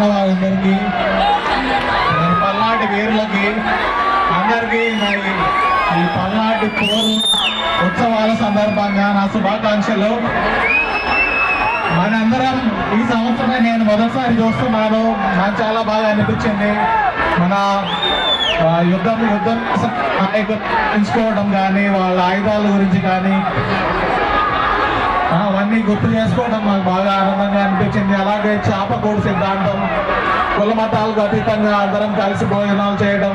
పాల్గొన్న వారందరికీ పల్నాటి వీరులకి అందరికీ మరి ఈ పల్నాటి పోరు ఉత్సవాల సందర్భంగా నా శుభాకాంక్షలు. మనందరం ఈ సంవత్సరమే నేను మొదటిసారి చూస్తున్నాను. నాకు చాలా బాగా అనిపించింది. మన యుద్ధం యుద్ధం నాయకులు ఎంచుకోవడం కానీ వాళ్ళ ఆయుధాల గురించి కానీ ఆ, గుర్తు చేసుకోవడం మాకు బాగా ఆనందంగా అనిపించింది. అలాగే చేపకూడు సిద్ధాంతం కుల మతాలకు అతీతంగా అందరం కలిసి భోజనాలు చేయడం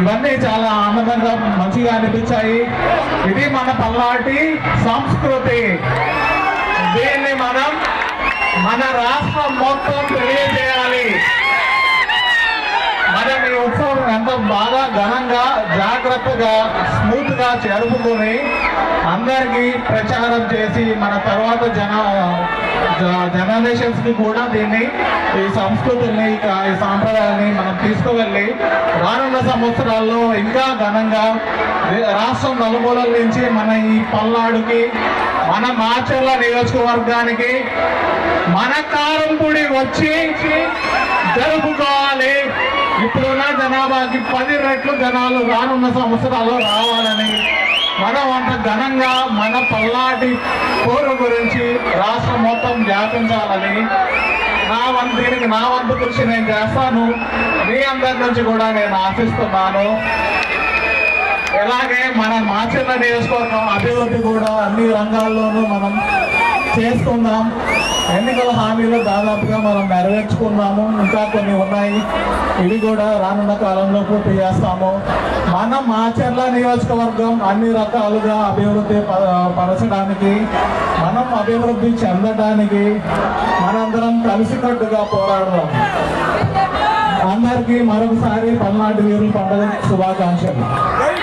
ఇవన్నీ చాలా ఆనందంగా మంచిగా అనిపించాయి. ఇది మన పల్నాటి సంస్కృతి. దీన్ని మనం మన రాష్ట్రం మొత్తం తెలియజేయాలి. మనం ఈ ఉత్సవం ఎంత బాగా ఘనంగా జాగ్రత్తగా స్మూత్గా జరుపుకొని అందరికీ ప్రచారం చేసి మన తర్వాత జన జనరేషన్స్కి కూడా దీన్ని ఈ సంస్కృతిని ఈ- సాంప్రదాయాన్ని మనం తీసుకువెళ్ళి రానున్న సంవత్సరాల్లో ఇంకా ఘనంగా రాష్ట్రం నలుమూలల నుంచి మన ఈ పల్నాడుకి మన మాచర్ల నియోజకవర్గానికి మన కారంపూడి వచ్చి జరుపుకోవాలి. ఇప్పుడున్న జనాభాకి పది రెట్లు జనాలు రానున్న సంవత్సరాల్లో రావాలని మనం అంత ఘనంగా మన పల్నాటి పోరు గురించి రాష్ట్రం మొత్తం వ్యాపించాలని నా వంతు దీనికి నా వంతు కృషి నేను చేస్తాను. మీ అందరి నుంచి కూడా నేను ఆశిస్తున్నాను. ఇలాగే మన మాచర్ల నియోజకవర్గం అభివృద్ధి కూడా అన్ని రంగాల్లోనూ మనం చేసుకుందాం ఎన్నికల హామీలు దాదాపుగా మనం నెరవేర్చుకున్నాము. ఇంకా కొన్ని ఉన్నాయి. ఇవి కూడా రానున్న కాలంలో పూర్తి చేస్తాము. మనం మాచర్ల నియోజకవర్గం అన్ని రకాలుగా అభివృద్ధి ప- పరచడానికి మనం అభివృద్ధి చెందడానికి మనందరం కలిసికట్టుగా పోరాడదాం. అందరికీ మరొకసారి పల్నాటి వీరుల పండుగ శుభాకాంక్షలు.